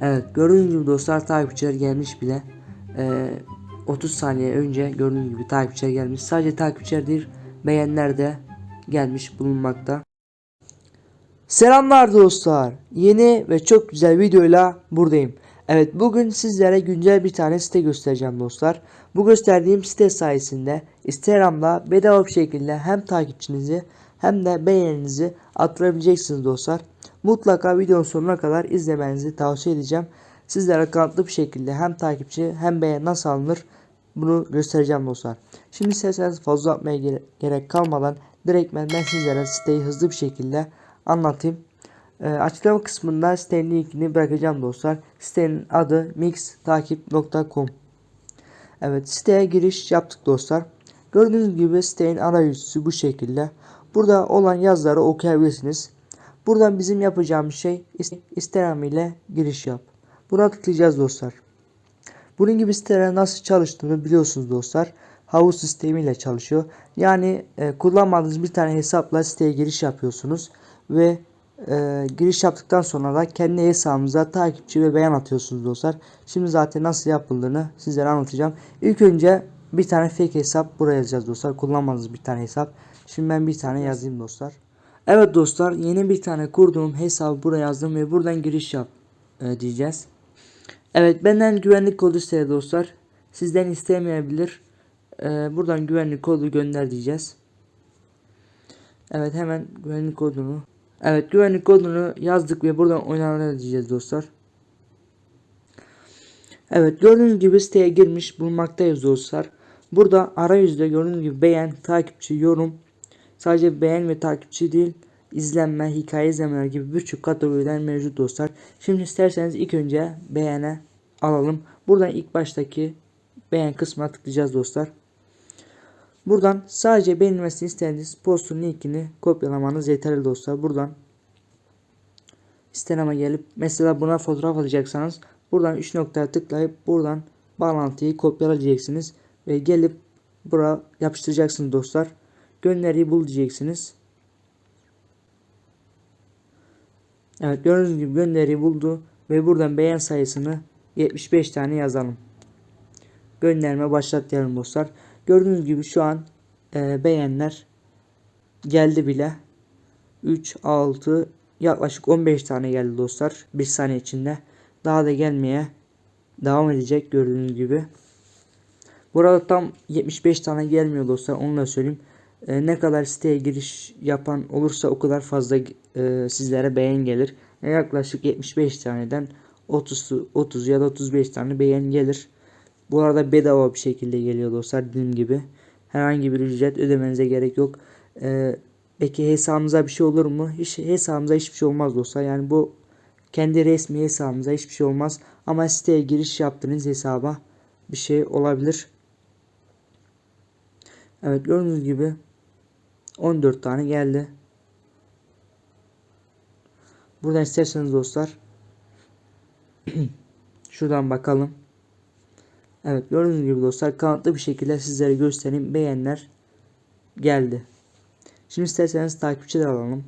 Evet gördüğünüz gibi dostlar takipçiler gelmiş bile. Ee, 30 saniye önce gördüğünüz gibi takipçiler gelmiş. Sadece takipçiler değil beğenler de gelmiş bulunmakta. Selamlar dostlar. Yeni ve çok güzel videoyla buradayım. Evet bugün sizlere güncel bir tane site göstereceğim dostlar. Bu gösterdiğim site sayesinde Instagram'da bedava bir şekilde hem takipçinizi hem de beğeninizi arttırabileceksiniz dostlar. Mutlaka videonun sonuna kadar izlemenizi tavsiye edeceğim. Sizlere kanıtlı bir şekilde hem takipçi hem beğen nasıl alınır bunu göstereceğim dostlar. Şimdi isterseniz fazla atmaya gere- gerek kalmadan direktmen ben sizlere siteyi hızlı bir şekilde anlatayım. Ee, açıklama kısmında sitenin linkini bırakacağım dostlar. Sitenin adı mixtakip.com Evet siteye giriş yaptık dostlar. Gördüğünüz gibi sitenin arayüzü bu şekilde. Burada olan yazıları okuyabilirsiniz. Buradan bizim yapacağımız şey is- Instagram ile giriş yap. Buna tıklayacağız dostlar. Bunun gibi siteler nasıl çalıştığını biliyorsunuz dostlar. Havuz sistemiyle çalışıyor. Yani e, kullanmadığınız bir tane hesapla siteye giriş yapıyorsunuz ve e, giriş yaptıktan sonra da kendi hesabınıza takipçi ve beğen atıyorsunuz dostlar. Şimdi zaten nasıl yapıldığını sizlere anlatacağım. İlk önce bir tane fake hesap buraya yazacağız dostlar. Kullanmadığınız bir tane hesap. Şimdi ben bir tane yazayım dostlar. Evet dostlar yeni bir tane kurduğum hesabı buraya yazdım ve buradan giriş yap e, diyeceğiz. Evet benden güvenlik kodu istedi dostlar. Sizden istemeyebilir. Ee, buradan güvenlik kodu gönder diyeceğiz. Evet hemen güvenlik kodunu. Evet güvenlik kodunu yazdık ve buradan oynanır diyeceğiz dostlar. Evet gördüğünüz gibi siteye girmiş bulunmaktayız dostlar. Burada arayüzde gördüğünüz gibi beğen, takipçi, yorum. Sadece beğen ve takipçi değil izlenme, hikaye izlemeler gibi birçok kategoriler mevcut dostlar. Şimdi isterseniz ilk önce beğene alalım. Buradan ilk baştaki beğen kısmına tıklayacağız dostlar. Buradan sadece beğenilmesini istediğiniz postun linkini kopyalamanız yeterli dostlar. Buradan Instagram'a gelip mesela buna fotoğraf alacaksanız buradan 3 noktaya tıklayıp buradan bağlantıyı kopyalayacaksınız ve gelip buraya yapıştıracaksınız dostlar. Gönderiyi bul diyeceksiniz. Evet gördüğünüz gibi gönderiyi buldu ve buradan beğen sayısını 75 tane yazalım. Gönderme başlat diyelim dostlar. Gördüğünüz gibi şu an e, beğenler geldi bile. 3, 6 yaklaşık 15 tane geldi dostlar. Bir saniye içinde. Daha da gelmeye devam edecek gördüğünüz gibi. Burada tam 75 tane gelmiyor dostlar onu da söyleyeyim. E, ne kadar siteye giriş yapan olursa o kadar fazla e, sizlere beğen gelir. E, yaklaşık 75 taneden 30 30 ya da 35 tane beğen gelir. Bu arada bedava bir şekilde geliyor dostlar dediğim gibi. Herhangi bir ücret ödemenize gerek yok. E, peki hesabımıza bir şey olur mu? Hiç hesabımıza hiçbir şey olmaz dostlar. Yani bu kendi resmi hesabımıza hiçbir şey olmaz. Ama siteye giriş yaptığınız hesaba bir şey olabilir. Evet gördüğünüz gibi 14 tane geldi. Buradan isterseniz dostlar şuradan bakalım. Evet gördüğünüz gibi dostlar kanıtlı bir şekilde sizlere göstereyim. Beğenler geldi. Şimdi isterseniz takipçi de alalım.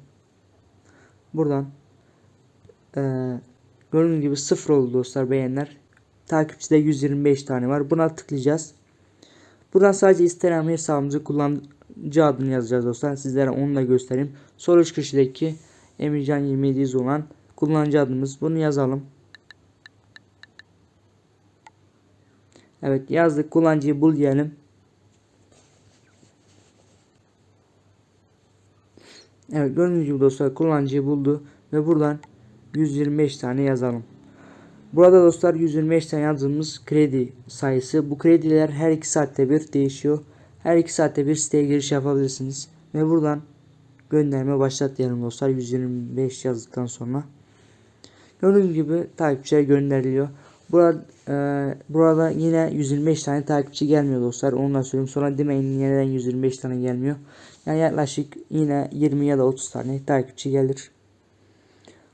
Buradan ee, gördüğünüz gibi sıfır oldu dostlar beğenler. Takipçide 125 tane var. Buna tıklayacağız. Buradan sadece Instagram hesabımızı kullanıcı adını yazacağız dostlar. Sizlere onu da göstereyim. Üst köşedeki Emircan 27 olan kullanıcı adımız. Bunu yazalım. Evet yazdık. Kullanıcıyı bul diyelim. Evet gördüğünüz gibi dostlar kullanıcıyı buldu. Ve buradan 125 tane yazalım. Burada dostlar 125 tane yazdığımız kredi sayısı. Bu krediler her 2 saatte bir değişiyor. Her 2 saatte bir siteye giriş yapabilirsiniz. Ve buradan gönderme başlat diyelim dostlar 125 yazdıktan sonra. Gördüğünüz gibi takipçiler gönderiliyor. Burada, e, burada yine 125 tane takipçi gelmiyor dostlar. Onu da söyleyeyim. Sonra demeyin yeniden 125 tane gelmiyor. Yani yaklaşık yine 20 ya da 30 tane takipçi gelir.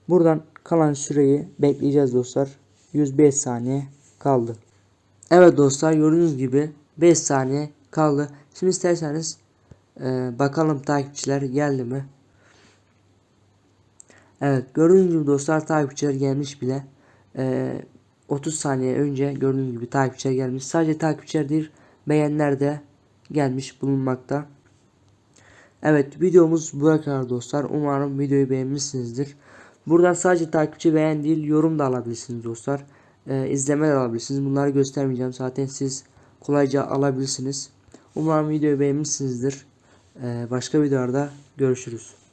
Buradan kalan süreyi bekleyeceğiz dostlar. 105 saniye kaldı. Evet dostlar gördüğünüz gibi 5 saniye kaldı. Şimdi isterseniz e, bakalım takipçiler geldi mi? Evet gördüğünüz gibi dostlar takipçiler gelmiş bile. Ee, 30 saniye önce gördüğünüz gibi takipçiler gelmiş. Sadece takipçiler değil beğenler de gelmiş bulunmakta. Evet videomuz bu kadar dostlar. Umarım videoyu beğenmişsinizdir. Buradan sadece takipçi beğen değil yorum da alabilirsiniz dostlar. Ee, izleme de alabilirsiniz. Bunları göstermeyeceğim. Zaten siz kolayca alabilirsiniz. Umarım videoyu beğenmişsinizdir. Ee, başka videolarda görüşürüz.